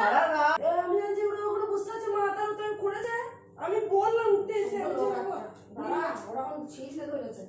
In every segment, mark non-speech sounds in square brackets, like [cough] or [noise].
সারা রাত এ, আমি জানছি ওরা ওগুলো বুঝতে পারছে মাথার উপরে করেছে আমি বললাম উঠতে এসে আমি যে বাবা, দাঁড়া, ওরা এখন ছিঁড়তে ধরেছে।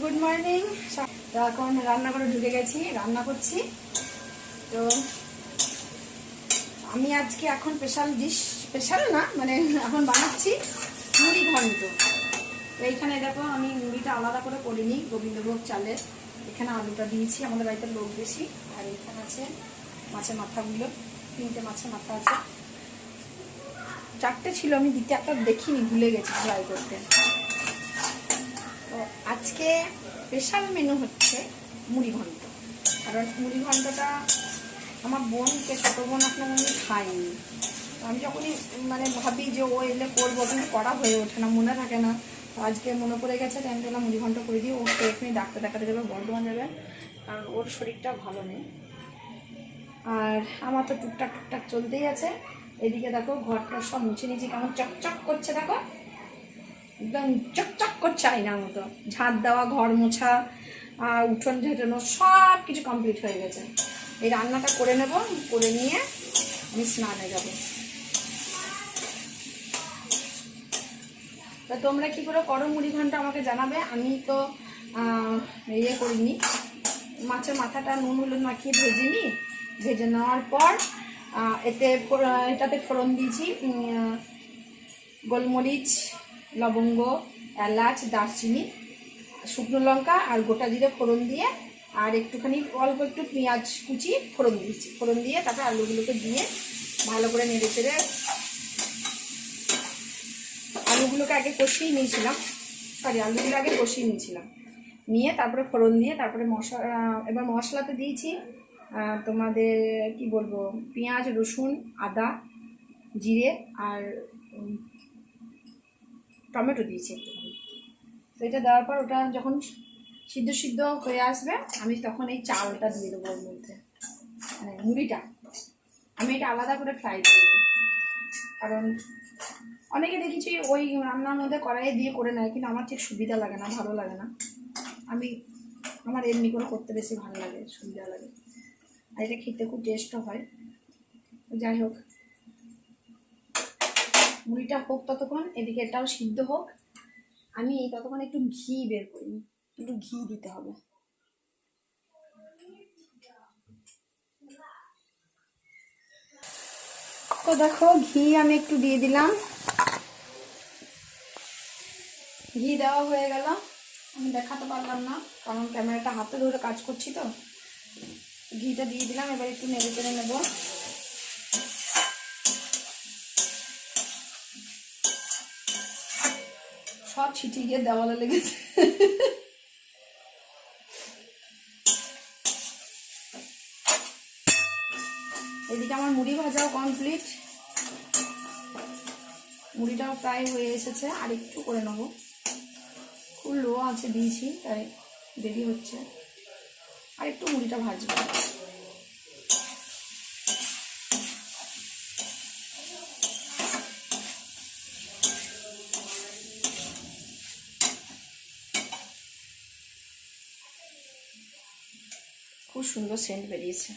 গুড মর্নিং এখন রান্না ঢুকে গেছি, রান্না করছি। তো আমি আজকে এখন স্পেশাল ডিশ স্পেশাল না মানে এখন বানাচ্ছি মুড়ি ঘন্ট। তো এইখানে দেখো আমি মুড়িটা আলাদা করে করিনি, গোবিন্দভোগ চালের। এখানে আলুটা দিয়েছি, আমাদের বাড়িতে লোক বেশি, আর এখানে আছে মাছের মাথাগুলো। তিনটে মাছের মাথা আছে। চারটে ছিল, আমি দিতে একটা দেখিনি, ভুলে গেছি ফ্রাই করতে। তো আজকে স্পেশাল মেনু হচ্ছে মুড়ি ঘন্ট। কারণ মুড়ি ঘন্টটা আমার বোনকে, ছোটো বোন আপনার আমি খাইনি আমি যখনই মানে ভাবি যে ও এলে করব, কিন্তু করা হয়ে ওঠে না, মনে থাকে না। আজকে মনে পড়ে গেছে তাই আমি মুড়ি ঘন্ট করে দিই, ও এখানে ডাক্তার দেখাতে যাবে, বর্ধমান যাবে। কারণ ওর শরীরটা ভালো নেই। আর আমার তো টুকটাক টুকটাক চলতেই আছে। এদিকে দেখো, ঘরটা সব মুছে নিয়েছি, কেমন চকচক করছে দেখো। একদম চকচক করছে আয়নার মতো। ঝাঁট দেওয়া, ঘর মোছা, আর উঠোন ঝেটানো সব কিছু কমপ্লিট হয়ে গেছে। এই রান্নাটা করে নেব, করে নিয়ে আমি স্নানে যাব। তা তোমরা কি করে করো? মুড়ি ঘণ্টা আমাকে জানাবে। আমি তো ইয়ে করিনি। মাছের মাথাটা নুন হলুদ মাখিয়ে ভেজে নিই। ভেজে নেওয়ার পর এতে এটাতে ফোড়ন দিয়েছি গোলমরিচ, লবঙ্গ, এলাচ, দারচিনি, শুকনো লঙ্কা আর গোটা জিরে ফোড়ন দিয়ে আর একটুখানি অল্প একটু পেঁয়াজ কুচি ফোড়ন দিয়েছি। ফোড়ন দিয়ে তারপরে আলুগুলোকে দিয়ে ভালো করে নেড়ে চেড়ে আলুগুলোকে আগে কষিয়ে নিয়েছিলাম। সরি, আলুগুলো আগে কষিয়ে নিয়েছিলাম। নিয়ে, তারপরে ফোড়ন দিয়ে, তারপরে মশলা এবার মশলাতে দিয়েছি তোমাদের কি বলব, পেঁয়াজ, রসুন, আদা, জিরে আর টমেটো দিয়েছি তো এটা দেওয়ার পর ওটা যখন সিদ্ধ সিদ্ধ হয়ে আসবে, আমি তখন এই চালটা দিয়ে দেবো ওর মধ্যে। মানে মুড়িটা। আমি এটা আলাদা করে ফ্রাই করে কারণ অনেকে দেখেছি ওই রান্নার মধ্যে কড়াইয়ে দিয়ে করে নেয়, কিন্তু আমার ঠিক সুবিধা লাগে না, ভালো লাগে না। আমি, আমার এমনি করে করতে বেশি ভালো লাগে, সুবিধা লাগে। আর এটা খেতে খুব টেস্টও হয়। যাই হোক। মুড়িটা হোক ততক্ষণ, এদিকে এটাও সিদ্ধ হোক। আমি এই ততক্ষণ একটু ঘি বের করি, একটু ঘি দিতে হবে। তো দেখো, ঘি আমি একটু দিয়ে দিলাম। ঘি দেওয়া হয়ে গেল। আমি দেখাতে পারলাম না, কারণ ক্যামেরাটা হাতে ধরে কাজ করছি তো। ঘিটা দিয়ে দিলাম, এবার একটু নেড়ে চেড়ে নেব। সব ছিটি গিয়ে দেওয়ালে লেগেছে। এদিকে আমার মুড়ি ভাজাও কমপ্লিট। মুড়িটাও প্রায় হয়ে এসেছে, আর একটু করে নেব। খুব লো আছে দিয়েছি, তাই দেরি হচ্ছে। আর একটু মুড়িটা ভাজবো। খুব সুন্দর সেন্ট বেরিয়েছে।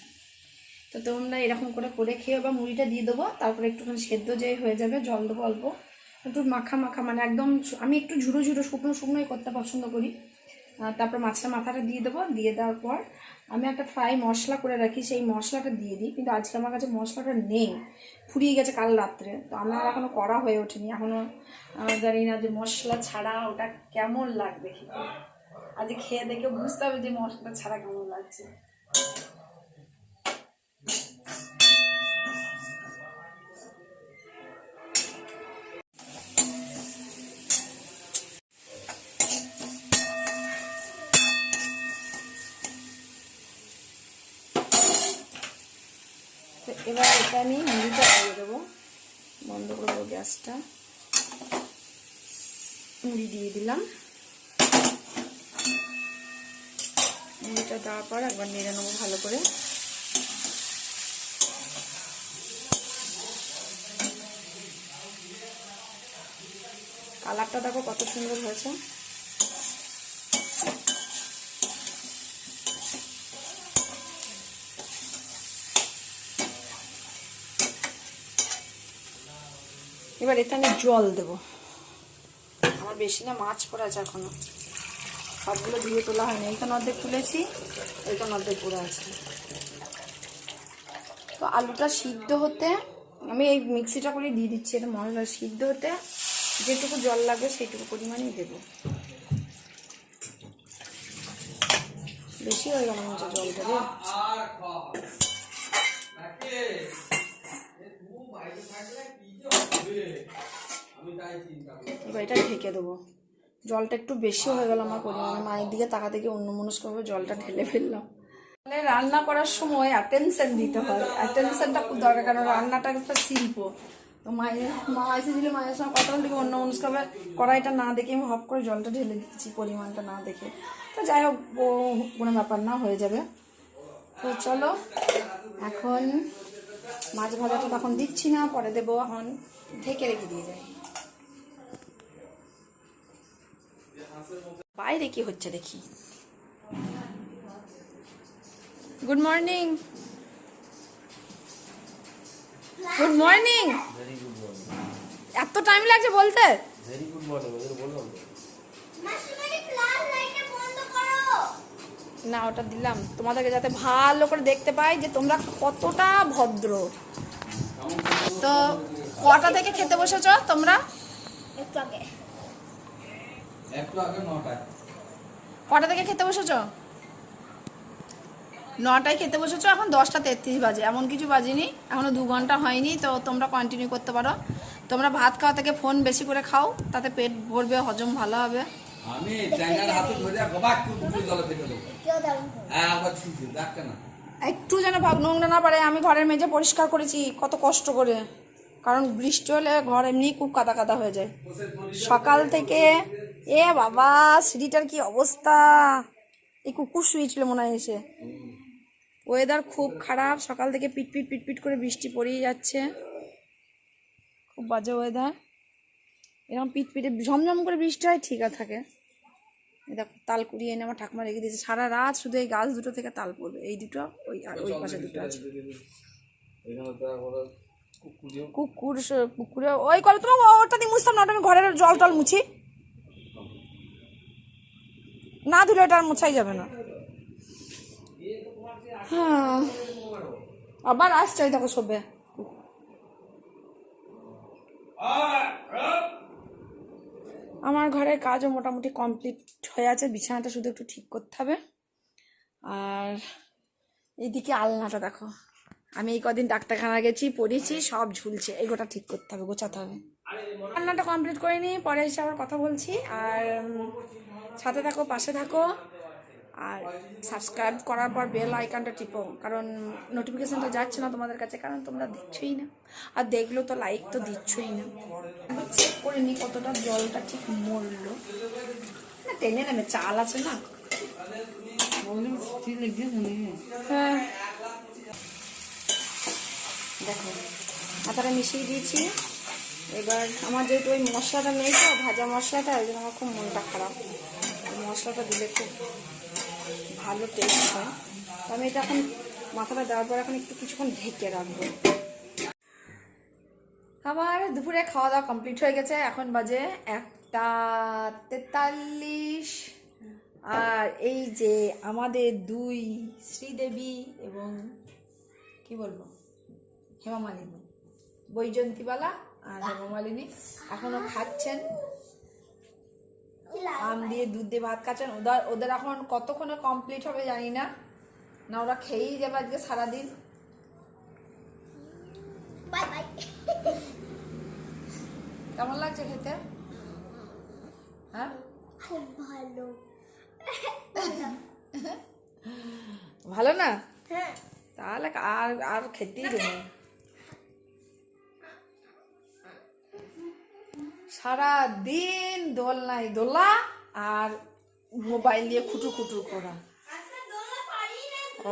তো তোমরা এরকম করে করে খেয়ে বা মুড়িটা দিয়ে দেবো, তারপরে একটুখানি সেদ্ধ যে হয়ে যাবে, জল দেবো অল্প। একটু মাখা মাখা মানে একদম আমি একটু ঝুড়ো ঝুড়ো, শুকনো শুকনোই করতে পছন্দ করি। তারপর মাছের মাথাটা দিয়ে দেবো। দিয়ে দেওয়ার পর আমি একটা ফ্রাই মশলা করে রাখি, সেই মশলাটা দিয়ে দিই। কিন্তু আজকে আমার কাছে মশলাটা নেই। ফুরিয়ে গেছে কাল রাত্রে। তো আমার এখনও করা হয়ে ওঠেনি। এখনও জানি না যে মশলা ছাড়া ওটা কেমন লাগবে আজকে খেয়ে দেখে বুঝতে হবে যে মশলা ছাড়া কেমন লাগছে। করে মুড়ি দিয়ে দিলাম। মুড়িটা দেওয়ার পর একবার নেড়ে নেব ভালো করে। কালারটা দেখো কত সুন্দর হয়েছে। এবার এতে আমি জল দেবো। আমার বেশি না, মাছ পড়ে আছে এখনও। সবগুলো ধুয়ে তোলা হয়নি এইখানে অর্ধেক তুলেছি এইখানে অর্ধেক পড়ে আছে। তো আলুটা সিদ্ধ হতে, আমি এই মিক্সিটা করে দিয়ে দিচ্ছি, এটা মশলা সিদ্ধ হতে, যেটুকু জল লাগবে সেইটুকু পরিমাণেই দেবো। বেশি হয়ে গেল মনে হচ্ছে জল দেবে এবার এটা ঢেকে দেবো। জলটা একটু বেশি হয়ে গেল আমার পরিমাণে। মায়ের দিকে তাকা থেকে অন্য মনস্কভাবে জলটা ঢেলে ফেললাম মানে রান্না করার সময় অ্যাটেনশন দিতে হয়। অ্যাটেনশনটা খুব দরকার, কারণ রান্নাটা একটা শিল্প। তো মায়ের, মা এসেছিল মায়ের সঙ্গে কথা গিয়ে অন্য কড়াইটা না দেখে আমি হপ করে জলটা ঢেলে দিচ্ছি, পরিমাণটা না দেখে। তো যাই হোক কোনো ব্যাপার না, হয়ে যাবে। তো চলো, এখন মাছ ভাজাটা তখন দিচ্ছি না, পরে দেবো। এখন ঢেকে রেখে দিয়ে যাই। বাইরে কি হচ্ছে দেখি। গুড মর্নিং গুড মর্নিং এত টাইম লাগছে বলতে? ভেরি গুড মর্নিং বললাম না ওটা দিলাম। তোমাদেরকে যাতে ভালো করে দেখতে পাই যে তোমরা কতটা ভদ্র। তো কটা থেকে খেতে বসেছ তোমরা? একটু আগে। নটায়। কটা থেকে খেতে বসেছো? নটায় খেতে বসেছো এখন দশটা তেত্রিশ বাজে। এমন কিছু বাজেনি এখনও দু ঘণ্টা হয়নি তো তোমরা কন্টিনিউ করতে পারো। তোমরা ভাত খাওয়া থেকে ফোন বেশি করে খাও তাতে পেট ভরবে হজম ভালো হবে। আমি হাতে ধরে হ্যাঁ একটু যেন ভাগ নোংরা না পারে আমি ঘরের মেঝে পরিষ্কার করেছি কত কষ্ট করে। কারণ বৃষ্টি হলে ঘর এমনি খুব কাদা কাদা হয়ে যায়। সকাল থেকে এ বাবা সিঁড়িটার কি অবস্থা? এই কুকুর শুয়েছিল মনে হয় এসে। ওয়েদার খুব খারাপ সকাল থেকে পিটপিট পিটপিট করে বৃষ্টি পড়েই যাচ্ছে। খুব বাজে ওয়েদার এরকম পিটপিটে ঝমঝম করে বৃষ্টি হয় ঠিক আছে থাকে। দেখো তাল কুড়িয়ে এনে আমার ঠাকুমা রেখে দিয়েছে। সারা রাত শুধু এই গাছ দুটো থেকে তাল পড়বে। এই দুটো ওই আর ওই পাশে দুটো আছে। কুকুর কুকুরে ওই করে তোমার ওটা দিয়ে মুছতাম না ওটা আমি ঘরের জল টল মুছি। না ধুলে ওটা আর মোছাই যাবে না। হ্যাঁ। আবার আসছে দেখো সবে। আমার ঘরের কাজও মোটামুটি কমপ্লিট হয়ে আছে। বিছানাটা শুধু একটু ঠিক করতে হবে। আর এদিকে আলনাটা দেখো। আমি এই কদিন ডাক্তারখানা গেছি, পড়েছি, সব ঝুলছে। এগুলোটা ঠিক করতে হবে, গোছাতে হবে। রান্নাটা কমপ্লিট করে নিই, পরে এসে আবার কথা বলছি। আর সাথে থাকো, পাশে থাকো। আর সাবস্ক্রাইব করার পর বেল আইকনটা টিপো, কারণ নোটিফিকেশনটা যাচ্ছে না তোমাদের কাছে, কারণ তোমরা দিচ্ছই না। আর দেখলেও তো লাইক তো দিচ্ছই না। চেক করে নিই কতটা জলটা ঠিক মরলো। না, টেনে নেবে চাল আছে না। হ্যাঁ। দেখো, আটাটা মিশিয়ে দিয়েছি। এবার আমার যেহেতু ওই মশলাটা নেই তো, ভাজা মশলাটা, ওই জন্য আমার খুব মনটা খারাপ। মশলাটা দিলে খুব ভালো টেস্ট হয়। আমি এটা এখন মাথাটা দেওয়ার পর এখন একটু কিছুক্ষণ ঢেকে রাখব। আমার দুপুরে খাওয়া দাওয়া কমপ্লিট হয়ে গেছে। এখন বাজে একটা তেতাল্লিশ। আর এই যে আমাদের দুই শ্রীদেবী এবং কি বলব? হেমামালিনী। বৈজন্তীবালা আর হেমামালিনী এখনও খাচ্ছেন। আম দিয়ে দুধ দিয়ে ভাত খাচ্ছেন। ওদের ওদের এখন কতক্ষণে কমপ্লিট হবে জানি না। না ওরা খেয়েই যাবে আজকে সারাদিন। কেমন লাগছে খেতে? হ্যাঁ? খুব ভালো। ভালো না? হ্যাঁ। তাহলে আর আর খেতেই দেবো। সারা দিন দোলনায় দোলা আর মোবাইল দিয়ে খুটু খুটু করা।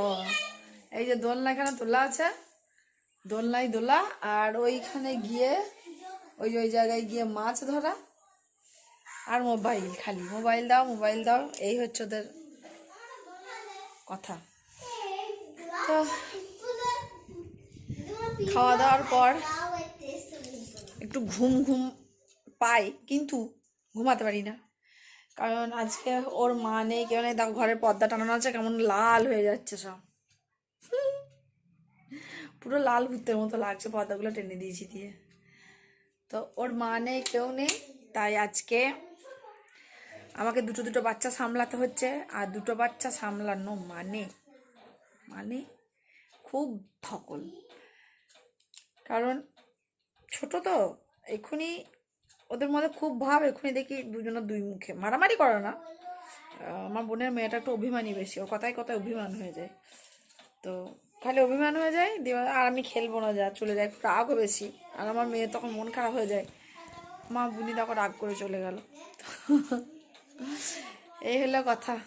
ও, এই যে দোলনা এখানে তোলা আছে। দোলনায় দোলা আর ওইখানে গিয়ে, ওই ওই জায়গায় গিয়ে মাছ ধরা আর মোবাইল খালি। মোবাইল দাও মোবাইল দাও, এই হচ্ছে ওদের কথা। তো, খাওয়া দাওয়ার পর একটু ঘুম ঘুম পাই কিন্তু ঘুমাতে পারি না। কারণ আজকে ওর মা নেই, কেউ নেই দেখো ঘরের পর্দা টানানো আছে, কেমন লাল হয়ে যাচ্ছে সব। পুরো লাল ভূতের মতো লাগছে, পর্দাগুলো টেনে দিয়েছি দিয়ে। তো ওর মা নেই, কেউ নেই, তাই আজকে আমাকে দুটো দুটো বাচ্চা সামলাতে হচ্ছে, আর দুটো বাচ্চা সামলানো মানে মানে খুব ধকল। কারণ ছোট তো, এক্ষুনি ওদের মধ্যে খুব ভাব, এক্ষুনি দেখি দুজনের দুই মুখে। মারামারি করে না। আমার বোনের মেয়েটা একটু অভিমানী বেশি, ও কথায় কথায় অভিমান হয়ে যায়। তো খালি অভিমান হয়ে যায়, দিয়ে আর আমি খেলব না, যা, চলে যায় একটু রাগও বেশি। আর আমার মেয়ে তখন মন খারাপ হয়ে যায়। মা, বুনি তখন রাগ করে চলে গেল। এই হলো কথা।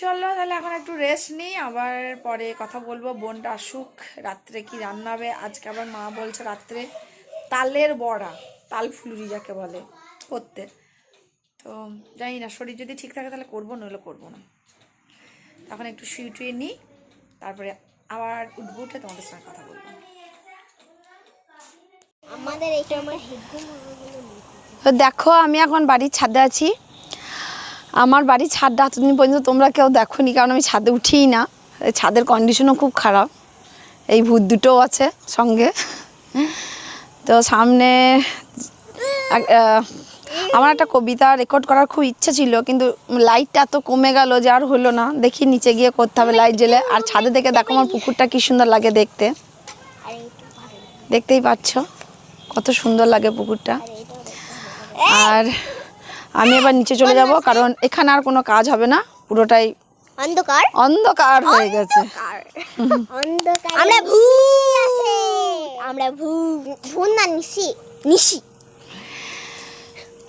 চলো, তাহলে এখন একটু রেস্ট নিই। আবার পরে কথা বলব। বোনটা আসুক, রাত্রে কি রান্না হবে আজকে আবার মা বলছে রাত্রে তালের বড়া। তাল ফুলুরি যাকে বলে করতে তো জানি না শরীর যদি ঠিক থাকে তাহলে করব নইলে করব না। তখন একটু শুয়ে টুয়ে নিই তারপরে আবার উঠবো উঠে তোমাদের সঙ্গে কথা বলব। আমাদের আমার তো দেখো আমি এখন বাড়ির ছাদে আছি। আমার বাড়ির ছাদটা এতদিন পর্যন্ত তোমরা কেউ দেখো দেখোনি কারণ আমি ছাদে উঠিই না। এই ছাদের কন্ডিশনও খুব খারাপ। এই ভূত দুটোও আছে সঙ্গে। তো সামনে আমার একটা কবিতা রেকর্ড করার খুব ইচ্ছা ছিল, কিন্তু লাইটটা এত কমে গেল যে আর হলো না। দেখি নিচে গিয়ে করতে হবে লাইট জ্বেলে। আর ছাদে থেকে দেখো আমার পুকুরটা কি সুন্দর লাগে দেখতে। দেখতেই পাচ্ছ, কত সুন্দর লাগে পুকুরটা। আর আমি এবার নিচে চলে যাব, কারণ এখানে আর কোনো কাজ হবে না। পুরোটাই অন্ধকার? অন্ধকার হয়ে গেছে। অন্ধকার আমরা ভূ আছে। আমরা ভূ ভূ না নিশি। নিশি।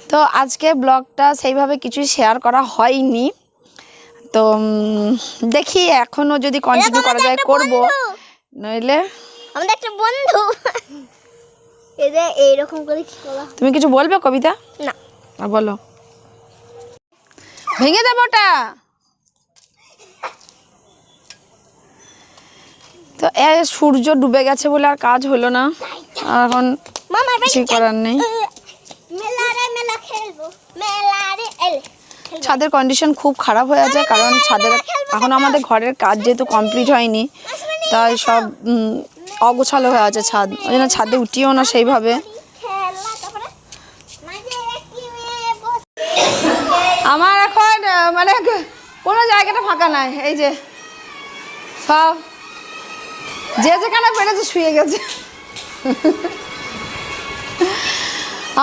তো আজকে ব্লগটা সেইভাবে কিছুই শেয়ার করা হয়নি। তো দেখি এখনও যদি কন্টিনিউ করা যায় করব। নইলে আমাদের একটা বন্ধু। এদের এইরকম করে কি করা তুমি কিছু বলবে কবিতা? না। বলো। ভেঙে দেবো তো এ সূর্য ডুবে গেছে বলে আর কাজ হলো না। এখন কিছু করার নেই। ছাদের কন্ডিশন খুব খারাপ হয়ে আছে কারণ ছাদের এখন আমাদের ঘরের কাজ যেহেতু কমপ্লিট হয়নি তাই সব অগোছালো হয়ে আছে ছাদ। ওই জন্য ছাদে উঠিও না সেইভাবে। আমার এখন মানে কোনো জায়গাটা ফাঁকা নাই এই যে সব যে যেখানে পেরেছে শুয়ে গেছে।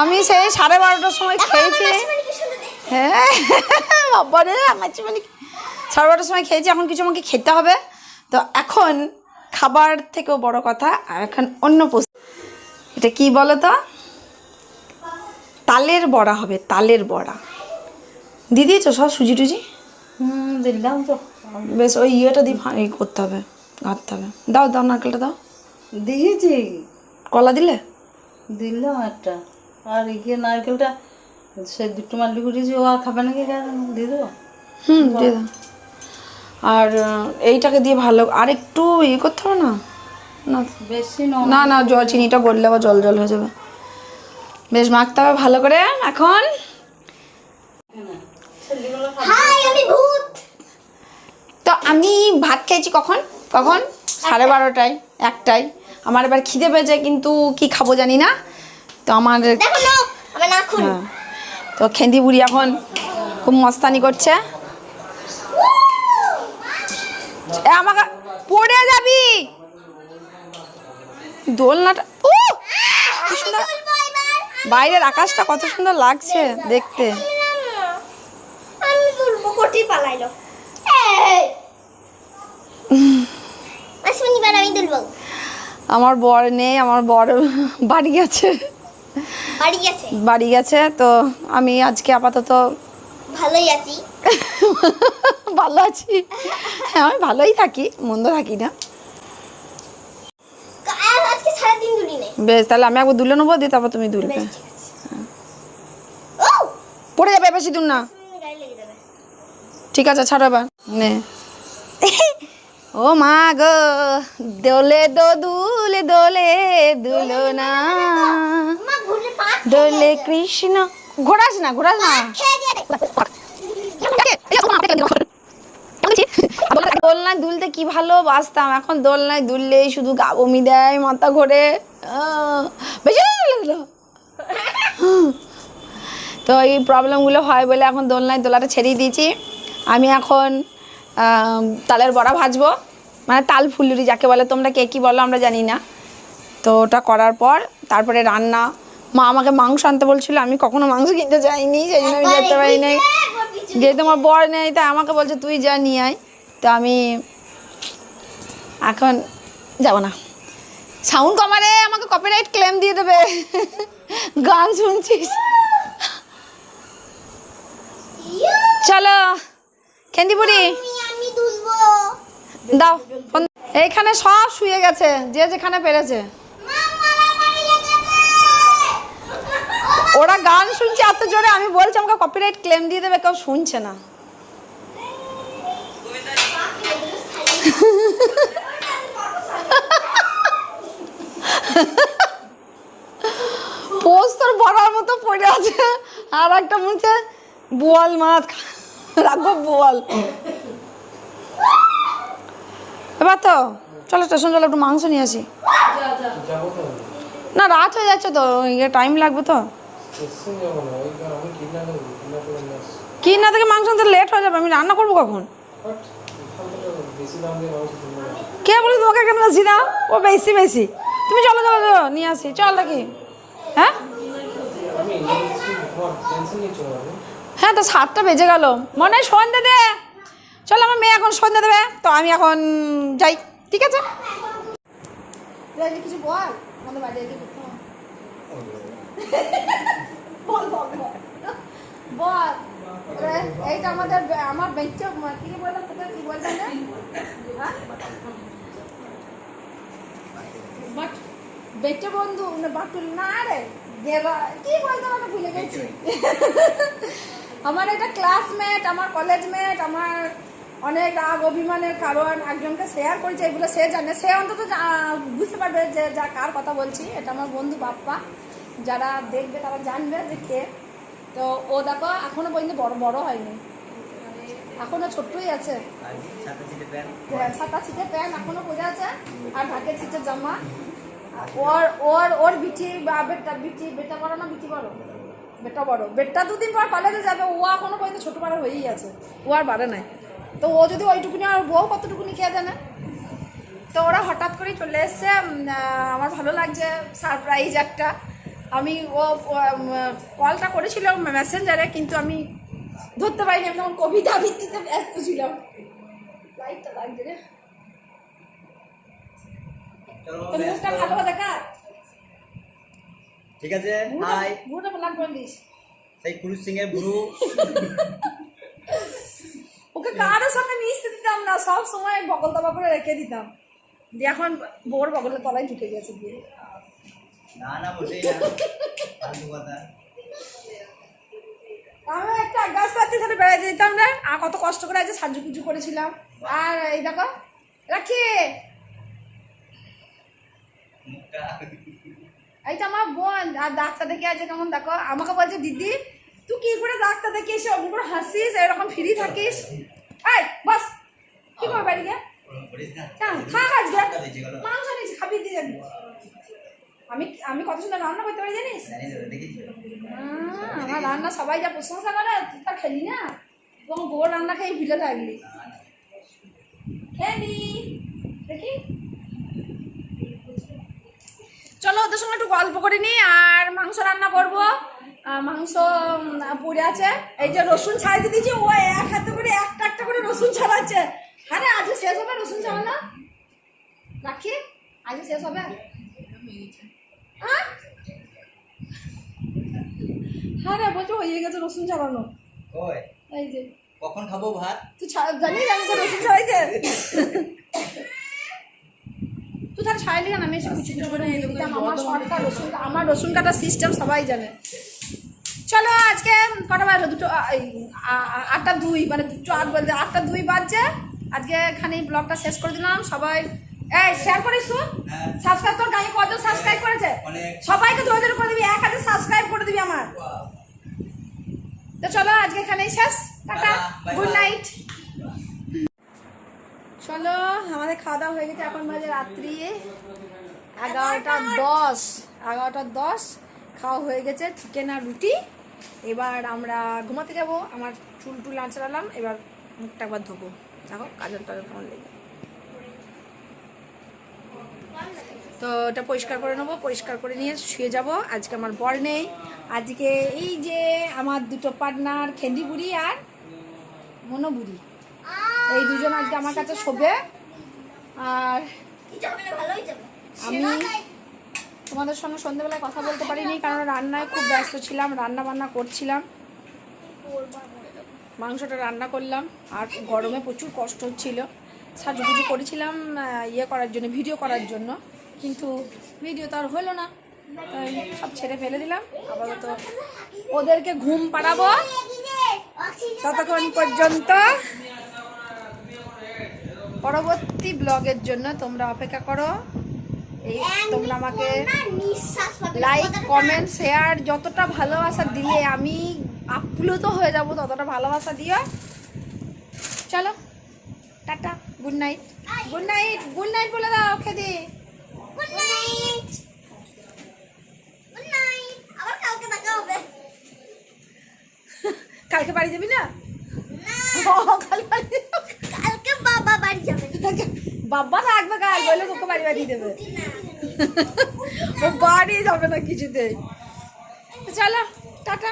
আমি সেই সাড়ে বারোটার সময় খেয়েছি। হ্যাঁ বাবা রে আমার মানে সাড়ে বারোটার সময় খেয়েছি এখন কিছু আমাকে খেতে হবে। তো এখন খাবার থেকেও বড় কথা আর এখন অন্য এটা কি বলো তো তালের বড়া হবে তালের বড়া। দিদি তো সব সুজি টুজি? হুম দিলাম তো। বেশ ওই ইয়েটা দিয়ে করতে হবে। ঘাটতে হবে। দাও দাও নারকেলটা দাও। দিয়েছি। কলা দিলে? দিলাম একটা। আর ইয়ে নারকেলটা সে দুটো মাল্লি কুটিয়েছি ও আর খাবে নাকি দিয়ে দেবো? হুম দিয়ে দাও। আর এইটাকে দিয়ে ভালো আর একটু ইয়ে করতে হবে না? না বেশি ন না না জল চিনিটা গড়লে আবার জল জল হয়ে যাবে। বেশ মাখতে হবে ভালো করে এখন। ভূত তো আমি ভাত খেয়েছি কখন? কখন? সাড়ে বারোটায় একটায়। আমার এবার খিদে পেয়েছে কিন্তু কি খাব জানি না। তো আমার হ্যাঁ। তো খেন্দি বুড়ি এখন খুব মস্তানি করছে। এ আমাকে পড়ে যাবি! দোলনাটা ও বাইরের আকাশটা কত সুন্দর লাগছে দেখতে। আমি বলব কোটি পালাইলো এই আসমানি বার আমি দুলবো আমার বর নেই আমার বর বাড়ি গেছে। বাড়ি গেছে? বাড়ি গেছে তো আমি আজকে আপাতত ভালোই আছি। ভালো আছি। হ্যাঁ আমি ভালোই থাকি মন্দ থাকি না। বেশ তাহলে আমি একবার দুলে নেব দিয়ে তারপর তুমি দুলবে। আছে। পড়ে যাবে বেশি দূর না। ঠিক আছে ছাড়ো এবার। নে। [laughs] ও মা গো দোলে দো দুলে দোলে দুলো না দোলে কৃষ্ণ ঘোরাস না ঘোরাস না দোলনায় দুলতে কি ভালো বাসতাম এখন দোলনায় দুললেই শুধু গা বমি দেয় মাথা ঘোরে বেশি তো এই প্রবলেমগুলো হয় বলে এখন দোলনায় দোলাটা ছেড়েই দিয়েছি আমি এখন তালের বড়া ভাজবো। মানে তাল ফুলুরি যাকে বলে, তোমরা কে কী বলো আমরা জানি না। তো ওটা করার পর, তারপরে রান্না। মা আমাকে মাংস আনতে বলছিল, আমি কখনো মাংস কিনতে যাইনি, সেই জন্য আমি যেতে পারি নাই। যেহেতু আমার বর নেই, তাই আমাকে বলছে, তুই যা, নিয়ে আয়। তো আমি এখন যাব না। সাউন্ড কমারে আমাকে কপিরাইট ক্লেম দিয়ে দেবে। গান শুনছিস? চলো খেন্দিপুরি দাও এইখানে সব শুয়ে গেছে, যে যেখানে পেরেছে। ওরা গান শুনছে, এত জোরে আমি বলছি, আমাকে কপিরাইট ক্লেম দিয়ে দেবে, কেউ শুনছে না। পোস্তর বড়ার মতো পড়ে আছে, আর একটা মুছে বোয়াল মাছ রাখব বোয়াল। এবার তো, চলো স্টেশন, চলো একটু মাংস নিয়ে আসি। না, রাত হয়ে যাচ্ছে তো ইয়ে টাইম লাগবে তো। কি না থেকে মাংস লেট হয়ে যাবে, আমি রান্না করব কখন? কে বলি তোমাকে কেন বেশি দাও ও বেশি বেশি। তুমি চলো চলো চলো, নিয়ে আসি, চল দেখি। হ্যাঁ? হ্যাঁ তো সাতটা বেজে গেল। মনে হয় সন্ধ্যে দে। চলো, আমার মেয়ে এখন সন্ধ্যা দেবে, তো আমি এখন যাই, ঠিক আছে? আমার বেটে বন্ধু না রে কি ভুলে আমার একটা ক্লাসমেট আমার কলেজমেট আমার অনেক রাগ অভিমানের কারণ একজনকে শেয়ার করেছে এগুলো সে জানে। সে অন্তত বুঝতে পারবে যে যা কার কথা বলছি। এটা আমার বন্ধু বাপ্পা। যারা দেখবে তারা জানবে যে কে। তো ও দেখো এখনও পর্যন্ত বড় বড় হয়নি। এখনও ছোট্টই আছে। হ্যাঁ, ছাতা ছিটে প্যান্ট এখনও পরে আছে আর ঢাকে ছিটে জামা। ওর ওর ওর বিটি বা বেটা বিটি বেটা বড় না বিটি বড়? বেটা বড়। বেটা দুদিন পর কলেজে যাবে ও এখনও পর্যন্ত ছোট পাড়া হয়েই আছে। ও আর বাড়ে নাই। তো ও যদি ওইটুকুনি আর বউ কতটুকুনি কে জানে? তো ওরা হঠাৎ করেই চলে এসছে আমার ভালো লাগছে সারপ্রাইজ একটা। আমি ও কলটা করেছিল মেসেঞ্জারে কিন্তু আমি ধরতে পারিনি আমি তখন কবিতা ভিত্তিতে ব্যস্ত ছিলাম। লাইটটা লাগছে রে। মুখটা ভালো দেখা। ঠিক আছে হাই সেই সিং এর [laughs] ওকে কারোর সঙ্গে মিশতে দিতাম না সব সময় বগল দবা করে রেখে দিতাম। দিয়ে এখন বোর বগলের তলায় ঢুকে গেছে দিয়ে না না বসেই না কথা। আমি একটা গাছ পাতির সাথে বেড়াতে যেতাম না আর কত কষ্ট করে আজ সাজু কুজু করেছিলাম। আর এই দেখো রাখি! এই তো আমার বোন আর ডাক্তার দেখে আছে কেমন দেখো? আমাকে বলছে দিদি তুই কি করে ডাক্তার দেখে এসে অমন করে হাসিস এরকম ফ্রি থাকিস এই বাস কি করবে বাড়ি গিয়ে মাংস খাবি আমি আমি কত সুন্দর রান্না করতে পারি জানিস আমার রান্না সবাই যা প্রশংসা করে তুই তা খেলি না এবং রান্না খেয়ে থাকলি খেলি দেখি চলো ওদের সঙ্গে একটু গল্প করে নি আর মাংস রান্না করব মাংস পড়ে আছে। এই যে রসুন ছাড়াইতে দিয়েছি ও এক হাতে করে একটা একটা করে রসুন ছাড়াচ্ছে। আরে আজ শেষ হবে রসুন ছাড়ানো রাখি আজ শেষ হবে? হ্যাঁ? হ্যাঁ রে বলছো হয়ে গেছে রসুন ছাড়ানো। এই যে। কখন খাব ভাত? তুই জানিস আমি তো রসুন ছাড়াইতে। তুই ছাড়াইলি কেন? আমি আমার রসুন আমার রসুন কাটার সিস্টেম সবাই জানে। চলো আজকে কটা বাজলো? দুটো আটটা দুই মানে দুটো আট বলতে আটটা দুই বাজছে। আজকে এখানে ব্লগটা শেষ করে দিলাম। সবাই এই শেয়ার করিস হ্যাঁ। সাবস্ক্রাইব তোর গায়ে কজন সাবস্ক্রাইব করেছে? সবাইকে ধরে ধরে করে দিবি এক হাজার সাবস্ক্রাইব করে দিবি আমার। তো চলো আজকে এখানেই শেষ। টাটা. গুড নাইট চলো আমাদের খাওয়া দাওয়া হয়ে গেছে। এখন বাজে রাত্রি এগারোটা দশ। এগারোটা দশ। খাওয়া হয়ে গেছে চিকেন আর রুটি। এবার আমরা ঘুমাতে যাব আমার চুল টুল আঁচড়ালাম এবার মুখটা একবার ধোবো। দেখো কাজল টাজল কেমন লেগে। তো এটা পরিষ্কার করে নেব পরিষ্কার করে নিয়ে শুয়ে যাব। আজকে আমার বর নেই। আজকে এই যে আমার দুটো পার্টনার খেন্দি বুড়ি আর মনো বুড়ি। এই দুজন আজকে আমার কাছে শোবে। আর আমি তোমাদের সঙ্গে সন্ধ্যেবেলায় কথা বলতে পারিনি, কারণ রান্নায় খুব ব্যস্ত ছিলাম রান্না বান্না করছিলাম। মাংসটা রান্না করলাম, আর গরমে প্রচুর কষ্ট হচ্ছিল। সাজুগুজু করেছিলাম ইয়ে করার জন্য, ভিডিও করার জন্য, কিন্তু ভিডিও তো আর হলো না। তাই সব ছেড়ে ফেলে দিলাম, আপাতত ওদেরকে ঘুম পাড়াবো। ততক্ষণ পর্যন্ত পরবর্তী ব্লগের জন্য তোমরা অপেক্ষা করো। এই তোমরা আমাকে লাইক কমেন্ট শেয়ার যতটা ভালোবাসা দিলে আমি আপ্লুত হয়ে যাব ততটা ভালোবাসা দিও। চলো tata good night good night good night বলে দাও খেদি। গুড নাইট গুড নাইট আবার কালকে দেখা হবে। কালকে বাড়ি যাবি না? বাড়ি। কালকে বাবা বাড়ি যাবে। বাবা থাকবে কাল বলে তোকে বাড়ি বাড়ি দেবে। ও বাড়ি যাবে না কিছুতে চলো টাটা।